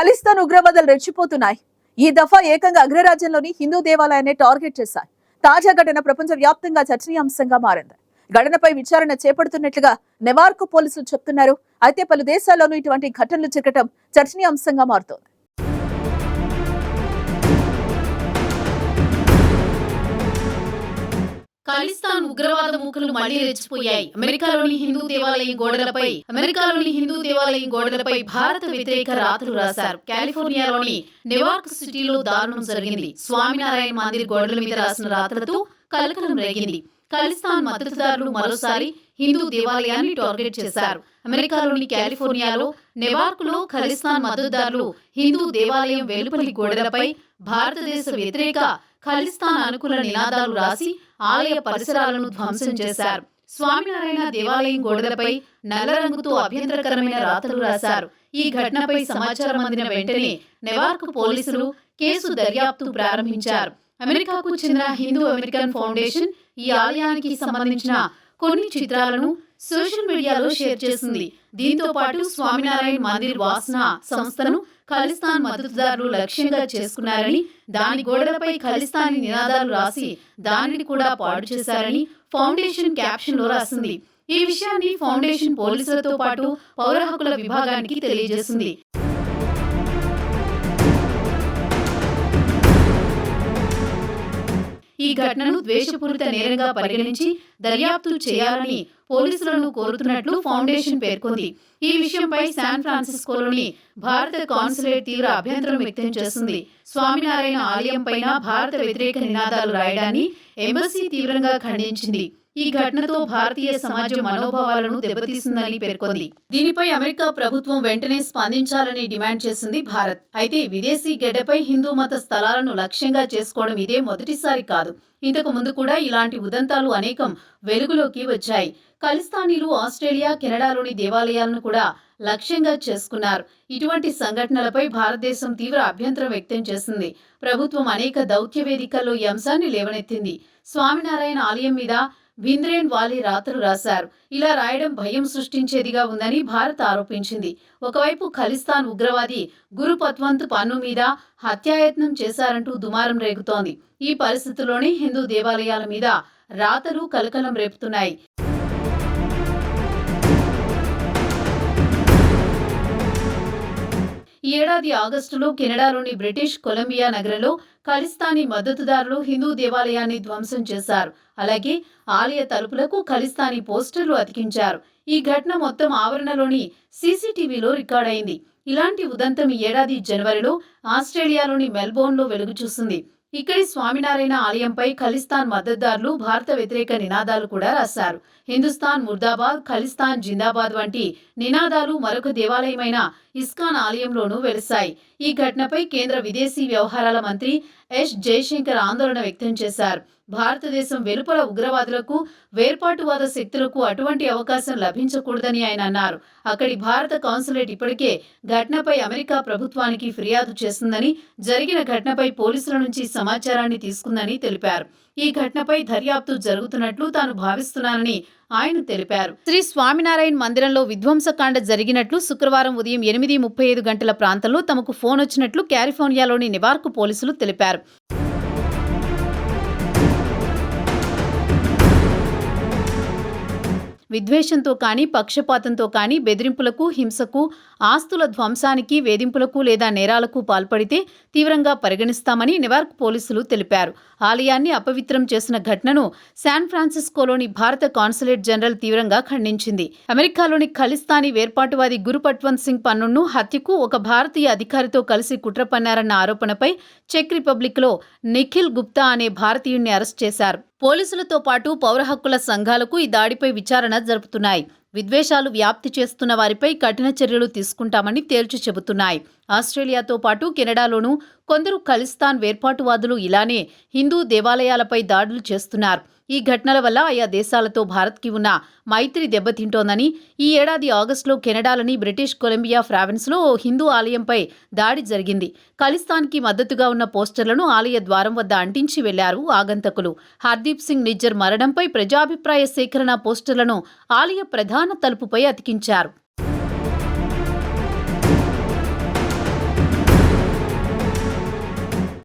ఖలిస్తాన్ ఉగ్రవాదాలు రెచ్చిపోతున్నాయి. ఈ దఫా ఏకంగా అగ్రరాజ్యంలోని హిందూ దేవాలయాన్ని టార్గెట్ చేశాయి. తాజా ఘటన ప్రపంచ వ్యాప్తంగా చర్చనీయాంశంగా మారింది. ఘటనపై విచారణ చేపడుతున్నట్లుగా నెవార్కు పోలీసులు చెప్తున్నారు. అయితే పలు దేశాల్లోనూ ఇటువంటి ఘటనలు జరగటం చర్చనీయాంశంగా మారుతోంది. ఖలిస్తాన్ ఉగ్రవాద మూకలు మళ్ళీ రెచ్చిపోయాయి. అమెరికాలోని హిందూ దేవాలయం గోడలపై అమెరికాలోని హిందూ దేవాలయం గోడలపై భారత వ్యతిరేక రాతలు రాశారు. కాలిఫోర్నియాలోని నెవార్క్ సిటీలో దారుణం జరిగింది. స్వామినారాయణ మందిర్ గోడల మీద రాసిన రాతలతో కలకలం రేగింది. ఖలిస్తాన్ మద్దతుదారులు మరోసారి హిందూ దేవాలయాన్ని టార్గెట్ చేశారు. అమెరికాలోని కాలిఫోర్నియాలో నెవార్క్లో ఖలిస్తాన్ మద్దతుదారులు హిందూ దేవాలయం వెలుపలి గోడలపై భారతదేశ వ్యతిరేక ఖలిస్తాన్ అనుకూల నినాదాలు రాసి ఆలయ పరిసరాలను ధ్వంసం చేశారు. స్వామినారాయణ దేవాలయం గోడలపై నల్ల రంగుతో అభ్యంతరకరమైన రాతలు రాశారు. ఈ ఘటనపై సమాచారం అందిన వెంటనే నెవార్క్ పోలీసులు కేసు దర్యాప్తు ప్రారంభించారు. అమెరికాకు చెందిన హిందూ అమెరికన్ ఫౌండేషన్ ఈ ఆలయానికి సంబంధించిన కొన్ని చిత్రాలను సోషల్ మీడియాలో షేర్ చేసింది దీంతో పాటు స్వామినారాయణ మందిర్ వాసన సంస్థను ఖలిస్తాన్ మద్దతుదారులు లక్ష్యంగా చేసుకున్నారని దాని గోడలపై ఖలిస్తానీ నినాదాలు రాసి దానిని కూడా పాడు చేశారని ఫౌండేషన్ క్యాప్షన్లో రాసింది. ఈ విషయాన్ని ఫౌండేషన్ పోలీసులతో పాటు పౌర హక్కుల విభాగానికి తెలియజేసింది. ఈ ఘటనను ద్వేషపూరిత నేరంగా పరిగణించి దర్యాప్తు చేయాలని పోలీసులను కోరుతున్నట్లు ఫౌండేషన్ పేర్కొంది. ఈ విషయంపై శాన్ ఫ్రాన్సిస్కోలోని భారత కాన్సులేట్ తీవ్ర అభ్యంతరం వ్యక్తం చేస్తుంది. స్వామినారాయణ ఆలయం పైన భారత వ్యతిరేక నినాదాలు రాయడాన్ని ఎంబసీ తీవ్రంగా ఖండించింది. ఈ ఘటనతో భారతీయ సమాజ మనోభావాలను దెబ్బతీసిందని పేర్కొంది. దీనిపై అమెరికా ప్రభుత్వం వెంటనే స్పందించాలని డిమాండ్ చేసింది భారత్. అయితే విదేశీ గడ్డపై హిందూ మత స్థలాలను లక్ష్యంగా చేసుకోవడం ఇదే మొదటిసారి కాదు. ఇంతకు ముందు కూడా ఇలాంటి ఉదంతాలు అనేకం వెలుగులోకి వచ్చాయి. ఖలిస్తానీలు ఆస్ట్రేలియా కెనడాలోని దేవాలయాలను కూడా లక్ష్యంగా చేసుకున్నారు. ఇటువంటి సంఘటనలపై భారతదేశం తీవ్ర అభ్యంతరం వ్యక్తం చేసింది. ప్రభుత్వం అనేక దౌత్య వేదికల్లో ఈ అంశాన్ని లేవనెత్తింది. స్వామినారాయణ ఆలయం మీద భింద్రేన్ వాలి రాతలు రాశారు. ఇలా రాయడం భయం సృష్టించేదిగా ఉందని భారత్ ఆరోపించింది. ఒకవైపు ఖలిస్తాన్ ఉగ్రవాది గురు పత్వంత్ పన్ను మీద హత్యాయత్నం చేశారంటూ దుమారం రేగుతోంది. ఈ పరిస్థితుల్లోనే హిందూ దేవాలయాల మీద రాతలు కలకలం రేపుతున్నాయి. ఈ ఏడాది ఆగస్టులో కెనడాలోని బ్రిటిష్ కొలంబియా నగరంలో ఖలిస్తానీ మద్దతుదారులు హిందూ దేవాలయాన్ని ధ్వంసం చేశారు. అలాగే ఆలయ తలుపులకు ఖలిస్తానీ పోస్టర్లు అతికించారు. ఈ ఘటన మొత్తం ఆవరణలోని సీసీటీవీలో రికార్డైంది ఇలాంటి ఉదంతం ఈ ఏడాది జనవరిలో ఆస్ట్రేలియాలోని మెల్బోర్న్లో వెలుగు చూసింది. ఇక్కడి స్వామినారాయణ ఆలయంపై ఖలిస్తాన్ మద్దతుదారులు భారత వ్యతిరేక నినాదాలు కూడా రాశారు. హిందుస్థాన్ ముర్దాబాద్ ఖలిస్తాన్ జిందాబాద్ వంటి నినాదాలు మరొక దేవాలయమైన ఇస్కాన్ ఆలయంలోనూ వెలిశాయి ఈ ఘటనపై కేంద్ర విదేశీ వ్యవహారాల మంత్రి ఎస్. జయశంకర్ ఆందోళన వ్యక్తం చేశారు. భారతదేశం వెలుపల ఉగ్రవాదులకు వేర్పాటువాద శక్తులకు అటువంటి అవకాశం లభించకూడదని ఆయన అన్నారు. అక్కడి భారత కాన్సులేట్ ఇప్పటికే ఘటనపై అమెరికా ప్రభుత్వానికి ఫిర్యాదు చేస్తుందని జరిగిన ఘటనపై పోలీసుల నుంచి సమాచారాన్ని తీసుకుందని తెలిపారు. ఈ ఘటనపై దర్యాప్తు జరుగుతున్నట్లు తాను భావిస్తున్నానని ఆయన తెలిపారు. శ్రీ స్వామినారాయణ మందిరంలో విధ్వంసకాండ జరిగినట్లు శుక్రవారం ఉదయం ఎనిమిది ముప్పై ఐదు గంటల ప్రాంతంలో తమకు ఫోన్ వచ్చినట్లు కాలిఫోర్నియాలోని నివార్క్ పోలీసులు తెలిపారు. విద్వేషంతో కానీ పక్షపాతంతో కానీ బెదిరింపులకు హింసకు ఆస్తుల ధ్వంసానికి వేధింపులకు లేదా నేరాలకు పాల్పడితే తీవ్రంగా పరిగణిస్తామని నెవార్క్ పోలీసులు తెలిపారు. ఆలయాన్ని అపవిత్రం చేసిన ఘటనను శాన్ ఫ్రాన్సిస్కోలోని భారత కాన్సులేట్ జనరల్ తీవ్రంగా ఖండించింది. అమెరికాలోని ఖలిస్తానీ వేర్పాటువాది గురు పట్వంత్ సింగ్ పన్నును హత్యకు ఒక భారతీయ అధికారితో కలిసి కుట్ర పన్నారన్న ఆరోపణపై చెక్ రిపబ్లిక్లో నిఖిల్ గుప్తా అనే భారతీయుణ్ణి అరెస్ట్ చేశారు. పోలీసులతో పాటు పౌర హక్కుల సంఘాలకు ఈ దాడిపై విచారణ జరుపుతున్నాయి. విద్వేషాలు వ్యాప్తి చేస్తున్న వారిపై కఠిన చర్యలు తీసుకుంటామని తేల్చి చెబుతున్నాయి. ఆస్ట్రేలియాతో పాటు కెనడాలోనూ కొందరు ఖలిస్తాన్ వేర్పాటువాదులు ఇలానే హిందూ దేవాలయాలపై దాడులు చేస్తున్నారు. ఈ ఘటనల వల్ల ఆయా దేశాలతో భారత్కి ఉన్న మైత్రి దెబ్బతింటోందని ఈ ఏడాది ఆగస్టులో కెనడాలోని బ్రిటిష్ కొలంబియా ఫ్రావిన్స్లో ఓ హిందూ ఆలయంపై దాడి జరిగింది. ఖలిస్తాన్కి మద్దతుగా ఉన్న పోస్టర్లను ఆలయ ద్వారం వద్ద అంటించి వెళ్ళారు ఆగంతకులు. హర్దీప్ సింగ్ నిజ్జర్ మరణంపై ప్రజాభిప్రాయ సేకరణ పోస్టర్లను ఆలయ ప్రధాన తలుపుపై అతికించారు.